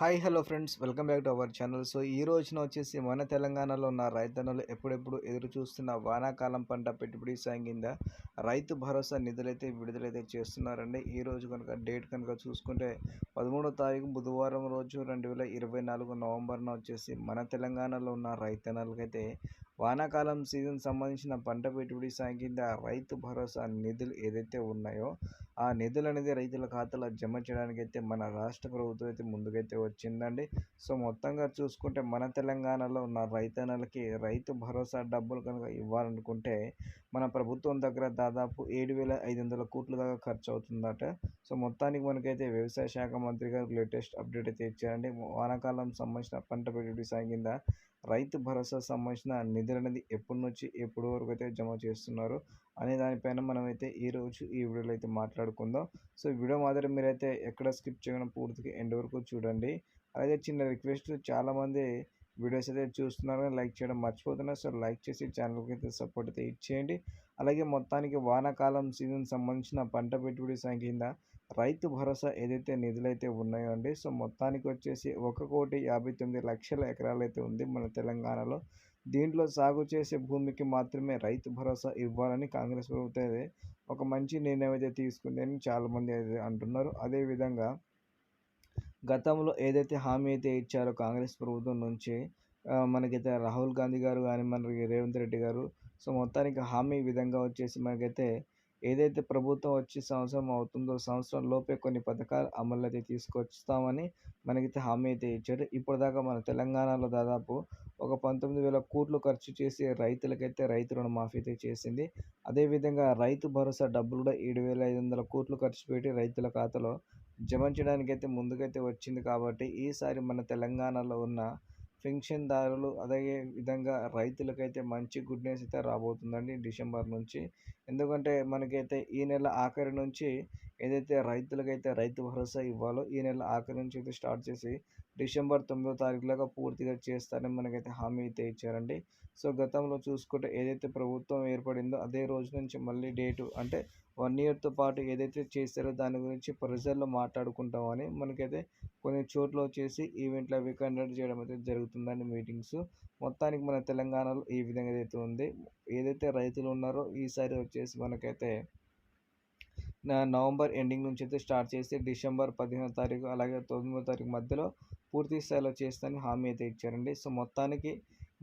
Hi hello friends. Welcome back to our channel. So ఈ రోజున వచ్చేసి మన తెలంగాణలో ఉన్న రైతన్నులు ఎప్పుడెప్పుడు ఎదురు చూస్తున్న వానాకాలం పంట పెట్టుబడి సాయం కింద రైతు భరోసా నిధులైతే విడుదలైతే చేస్తున్నారండి. ఈ రోజు కనుక డేట్ కనుక చూసుకుంటే పదమూడో తారీఖు బుధవారం రోజు రెండు వేల ఇరవై నాలుగు నవంబర్న వచ్చేసి మన తెలంగాణలో ఉన్న రైతన్నలకైతే వానాకాలం సీజన్ సంబంధించిన పంట పెట్టుబడి సాయం కింద రైతు భరోసా నిధులు ఏదైతే ఉన్నాయో ఆ నిధులు అనేది రైతుల ఖాతాలో జమ చేయడానికి అయితే మన రాష్ట్ర ప్రభుత్వం అయితే ముందుకైతే వచ్చిందండి. సో మొత్తంగా చూసుకుంటే మన తెలంగాణలో ఉన్న రైతన్నలకి రైతు భరోసా డబ్బులు కనుక ఇవ్వాలనుకుంటే మన ప్రభుత్వం దగ్గర దాదాపు ఏడు వేల ఐదు వందల కోట్ల దాకా ఖర్చు అవుతుందట సో మొత్తానికి మనకైతే వ్యవసాయ శాఖ మంత్రి గారు లేటెస్ట్ అప్డేట్ అయితే ఇచ్చారండి. వానాకాలం సంబంధించిన పంట పెట్టుబడి సాయం కింద రైతు భరోసా సంబంధించిన నిధులు అనేది ఎప్పటి నుంచి ఎప్పటి వరకు అయితే జమ చేస్తున్నారు అనే దానిపైన మనమైతే ఈరోజు ఈ వీడియోలో అయితే మాట్లాడుకుందాం. సో వీడియో మాత్రం మీరైతే ఎక్కడ స్కిప్ చేయడం పూర్తిగా ఎండ్ వరకు చూడండి. అలాగే చిన్న రిక్వెస్ట్ చాలామంది వీడియోస్ అయితే చూస్తున్నారు లైక్ చేయడం మర్చిపోతున్నారు. సో లైక్ చేసి ఛానల్కి అయితే సపోర్ట్ అయితే ఇచ్చేయండి. అలాగే మొత్తానికి వానాకాలం సీజన్ సంబంధించిన పంట పెట్టుబడి సంఖ్య కింద రైతు భరోసా ఏదైతే నిధులైతే ఉన్నాయో అండి సో మొత్తానికి వచ్చేసి ఒక కోటి యాభై తొమ్మిది లక్షల ఎకరాలు అయితే ఉంది మన తెలంగాణలో. దీంట్లో సాగు చేసే భూమికి మాత్రమే రైతు భరోసా ఇవ్వాలని కాంగ్రెస్ ప్రభుత్వం అయితే ఒక మంచి నిర్ణయం అయితే తీసుకుంది అని చాలామంది అయితే అంటున్నారు. అదేవిధంగా గతంలో ఏదైతే హామీ అయితే ఇచ్చారో కాంగ్రెస్ ప్రభుత్వం నుంచి మనకైతే రాహుల్ గాంధీ గారు కానీ మనకి రేవంత్ రెడ్డి గారు సో మొత్తానికి హామీ విధంగా వచ్చేసి మనకైతే ఏదైతే ప్రభుత్వం వచ్చి సంవత్సరం అవుతుందో సంవత్సరం లోపే కొన్ని పథకాలు అమలు అయితే తీసుకొస్తామని మనకైతే హామీ అయితే ఇచ్చారు. ఇప్పటిదాకా మన తెలంగాణలో దాదాపు ఒక పంతొమ్మిది వేల కోట్లు ఖర్చు చేసి రైతులకైతే రైతు రుణమాఫీ అయితే చేసింది. అదేవిధంగా రైతు భరోసా డబ్బులు కూడా ఏడు వేల ఐదు వందల కోట్లు ఖర్చు పెట్టి రైతుల ఖాతాలో జమ చేయడానికి అయితే ముందుకైతే వచ్చింది కాబట్టి ఈసారి మన తెలంగాణలో ఉన్న పెన్షన్దారులు అదే విధంగా రైతులకైతే మంచి గుడ్ న్యూస్ అయితే రాబోతుందండి డిసెంబర్ నుంచి. ఎందుకంటే మనకైతే ఈ నెల ఆఖరి నుంచి ఏదైతే రైతులకైతే రైతు భరోసా ఇవ్వాలో ఈ నెల ఆఖరి నుంచి అయితే స్టార్ట్ చేసి డిసెంబర్ తొమ్మిదో తారీఖులాగా పూర్తిగా చేస్తారని మనకైతే హామీ అయితే ఇచ్చారండి. సో గతంలో చూసుకుంటే ఏదైతే ప్రభుత్వం ఏర్పడిందో అదే రోజు నుంచి మళ్ళీ డేటు అంటే వన్ ఇయర్తో పాటు ఏదైతే చేస్తారో దాని గురించి ప్రజల్లో మాట్లాడుకుంటామని మనకైతే కొన్ని చోట్ల వచ్చేసి ఈవెంట్లు అవి కండక్ట్ చేయడం అయితే జరుగుతుందండి మీటింగ్స్. మొత్తానికి మన తెలంగాణలో ఈ విధంగా అయితే ఉంది. ఏదైతే రైతులు ఉన్నారో ఈసారి వచ్చేసి మనకైతే నవంబర్ ఎండింగ్ నుంచి అయితే స్టార్ట్ చేసి డిసెంబర్ పదిహేనో తారీఖు అలాగే తొమ్మిదో తారీఖు మధ్యలో పూర్తి స్థాయిలో చేస్తానని హామీ అయితే ఇచ్చారండి. సో మొత్తానికి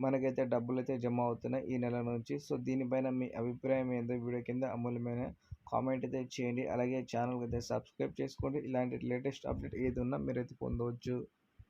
మనకైతే డబ్బులు అయితే జమ అవుతున్నాయి ఈ నెల నుంచి. సో దీనిపైన మీ అభిప్రాయం ఏందో వీడియో కింద అమూల్యమైన కామెంట్ అయితే చేయండి. అలాగే ఛానల్కి అయితే సబ్స్క్రైబ్ చేసుకోండి. ఇలాంటి లేటెస్ట్ అప్డేట్ ఏది ఉన్నా మీరైతే పొందవచ్చు.